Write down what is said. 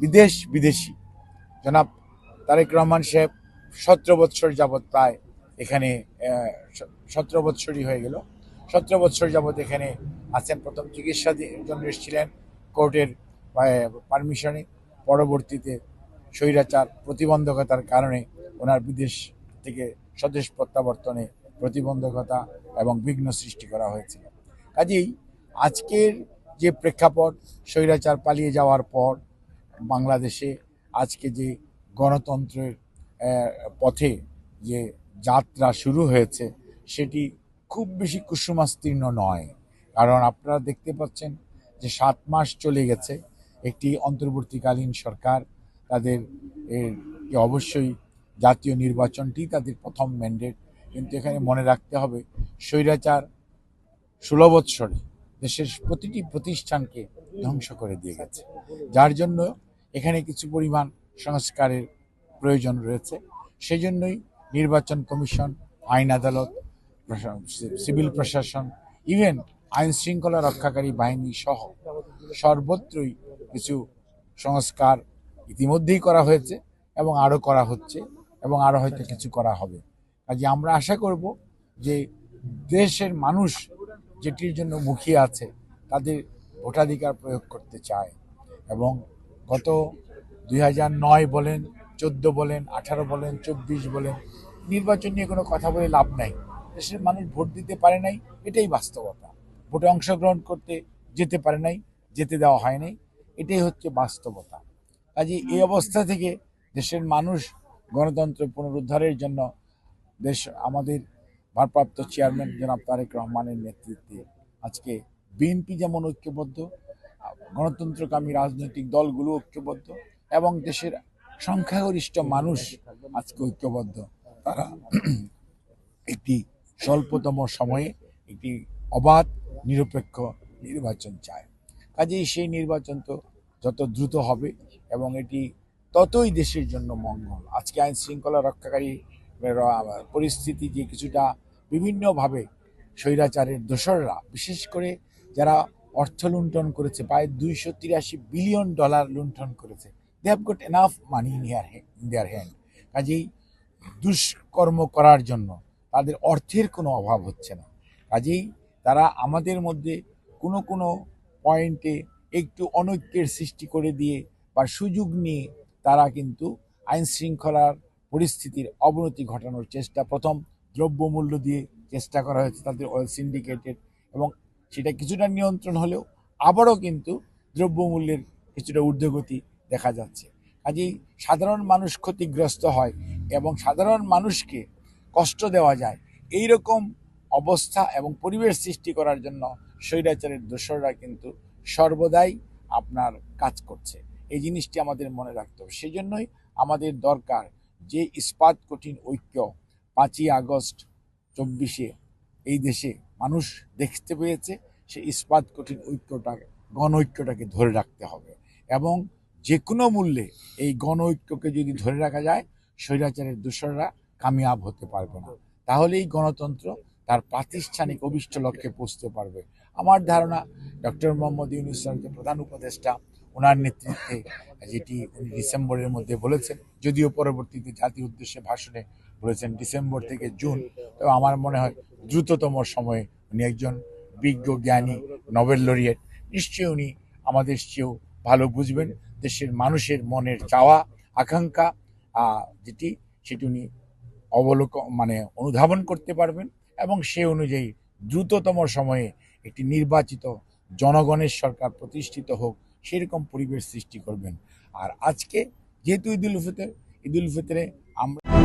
বিদেশ বিদেশি। জনাব তারেক রহমান সাহেব সতেরো বৎসর যাবৎ প্রায় এখানে সতেরো বৎসরই হয়ে গেল। সতেরো বৎসর যাবৎ এখানে আছেন। প্রথম চিকিৎসা জন্য এসেছিলেন কোর্টের পারমিশনে। পরবর্তীতে স্বৈরাচার, প্রতিবন্ধকতার কারণে ওনার বিদেশ থেকে স্বদেশ প্রত্যাবর্তনে প্রতিবন্ধকতা এবং বিঘ্ন সৃষ্টি করা হয়েছিল। কাজেই আজকের যে প্রেক্ষাপট স্বৈরাচার পালিয়ে যাওয়ার পর বাংলাদেশে আজকে যে গণতন্ত্রের পথে যে যাত্রা শুরু হয়েছে, সেটি খুব বেশি কুসুমাস্তীর্ণ নয়। কারণ আপনারা দেখতে পাচ্ছেন যে সাত মাস চলে গেছে, একটি অন্তর্বর্তীকালীন সরকার তাদের অবশ্যই জাতীয় নির্বাচনটি তাদের প্রথম ম্যান্ডেট কিন্তু এখানে মনে রাখতে হবে, স্বৈরাচার ষোলো বৎসরে দেশের প্রতিটি প্রতিষ্ঠানকে ধ্বংস করে দিয়ে গেছে। যার জন্য এখানে কিছু পরিমাণ সংস্কারের প্রয়োজন রয়েছে। সেই জন্যই নির্বাচন কমিশন, আইন আদালত সিভিল প্রশাসন, ইভেন আইন শৃঙ্খলা রক্ষাকারী বাহিনী সহ সর্বত্রই কিছু সংস্কার ইতিমধ্যেই করা হয়েছে এবং আরও করা হচ্ছে এবং আরও হয়তো কিছু করা হবে। কাজে আমরা আশা করব যে দেশের মানুষ যেটির জন্য মুখিয়ে আছে, তাদের ভোটাধিকার প্রয়োগ করতে চায় এবং গত দুই নয় বলেন, চোদ্দ বলেন, আঠারো বলেন, চব্বিশ বলেন, নির্বাচন নিয়ে কোনো কথা বলে লাভ নাই। দেশের মানুষ ভোট দিতে পারে নাই, এটাই বাস্তবতা। ভোটে অংশগ্রহণ করতে যেতে পারে নাই, যেতে দেওয়া হয় নাই, এটাই হচ্ছে বাস্তবতা। কাজে এই অবস্থা থেকে দেশের মানুষ গণতন্ত্র পুনরুদ্ধারের জন্য দেশ, আমাদের ভারপ্রাপ্ত চেয়ারম্যান জনাব তারেক রহমানের নেতৃত্বে আজকে বিএনপি যেমন ঐক্যবদ্ধ গণতন্ত্রকামী রাজনৈতিক দলগুলো ঐক্যবদ্ধ এবং দেশের সংখ্যাগরিষ্ঠ মানুষ আজকে ঐক্যবদ্ধ। তারা একটি স্বল্পতম সময়ে একটি অবাধ, নিরপেক্ষ নির্বাচন চায়। কাজেই সেই নির্বাচন তো যত দ্রুত হবে এবং এটি ততই দেশের জন্য মঙ্গল। আজকে আইন শৃঙ্খলা রক্ষাকারী পরিস্থিতি যে কিছুটা বিভিন্নভাবে স্বৈরাচারের দোসররা, বিশেষ করে যারা অর্থ লুণ্ঠন করেছে, প্রায় দুইশো তিরাশি বিলিয়ন ডলার লুণ্ঠন করেছে। They have got enough money in here in their hand কাজেই দুষ্কর্ম করার জন্য তাদের অর্থের কোনো অভাব হচ্ছে না। কাজেই তারা আমাদের মধ্যে কোনো কোনো পয়েন্টে একটু অনৈক্যের সৃষ্টি করে দিয়ে বা সুযোগ নিয়ে তারা কিন্তু আইন শৃঙ্খলার পরিস্থিতির অবনতি ঘটানোর চেষ্টা, প্রথম দ্রব্যমূল্য দিয়ে চেষ্টা করা হয়েছে তাদের অয়েল সিন্ডিকেটের এবং সেটা কিছুটা নিয়ন্ত্রণ হলেও আবারও কিন্তু দ্রব্যমূল্যের কিছুটা ঊর্ধ্বগতি দেখা যাচ্ছে। কাজেই সাধারণ মানুষ ক্ষতিগ্রস্ত হয় এবং সাধারণ মানুষকে কষ্ট দেওয়া যায়। এই রকম অবস্থা এবং পরিবেশ সৃষ্টি করার জন্য স্বৈরাচারের দোসররা কিন্তু সর্বদাই আপনার কাজ করছে। এই জিনিসটি আমাদের মনে রাখতে হবে। সেই জন্যই আমাদের দরকার যে ইস্পাত কঠিন ঐক্য। পাঁচই আগস্ট চব্বিশে এই দেশে মানুষ দেখতে পেয়েছে সেই ইস্পাত কঠিন ঐক্যটাকে, গণ ঐক্যটাকে ধরে রাখতে হবে এবং যে কোনো মূল্যে এই গণ ঐক্যকে যদি ধরে রাখা যায়, স্বৈরাচারের দোসররা কামিয়াব হতে পারবে না। তাহলেই গণতন্ত্র তার প্রাতিষ্ঠানিক অভিষ্ট লক্ষ্যে পৌঁছতে পারবে। আমার ধারণা, ডক্টর মোহাম্মদ ইউনুস যে প্রধান উপদেষ্টা, ওনার নেতৃত্বে, যেটি উনি ডিসেম্বরের মধ্যে বলেছেন, যদিও পরবর্তীতে জাতির উদ্দেশ্যে ভাষণে বলেছেন ডিসেম্বর থেকে জুন, তো আমার মনে হয় দ্রুততম সময়ে উনি একজন বিজ্ঞ জ্ঞানী নোবেল লরিয়েট নিশ্চয়ই উনি আমাদের চেয়েও ভালো বুঝবেন। দেশের মানুষের মনের চাওয়া, আকাঙ্ক্ষা যেটি সেটি উনি অবলোকন মানে অনুধাবন করতে পারবেন এবং সে অনুযায়ী দ্রুততম সময়ে একটি নির্বাচিত জনগণের সরকার প্রতিষ্ঠিত হোক, সেরকম পরিবেশ সৃষ্টি করবেন। আর আজকে যেহেতু ঈদুল ফিতর, ঈদুল ফিতরে আমরা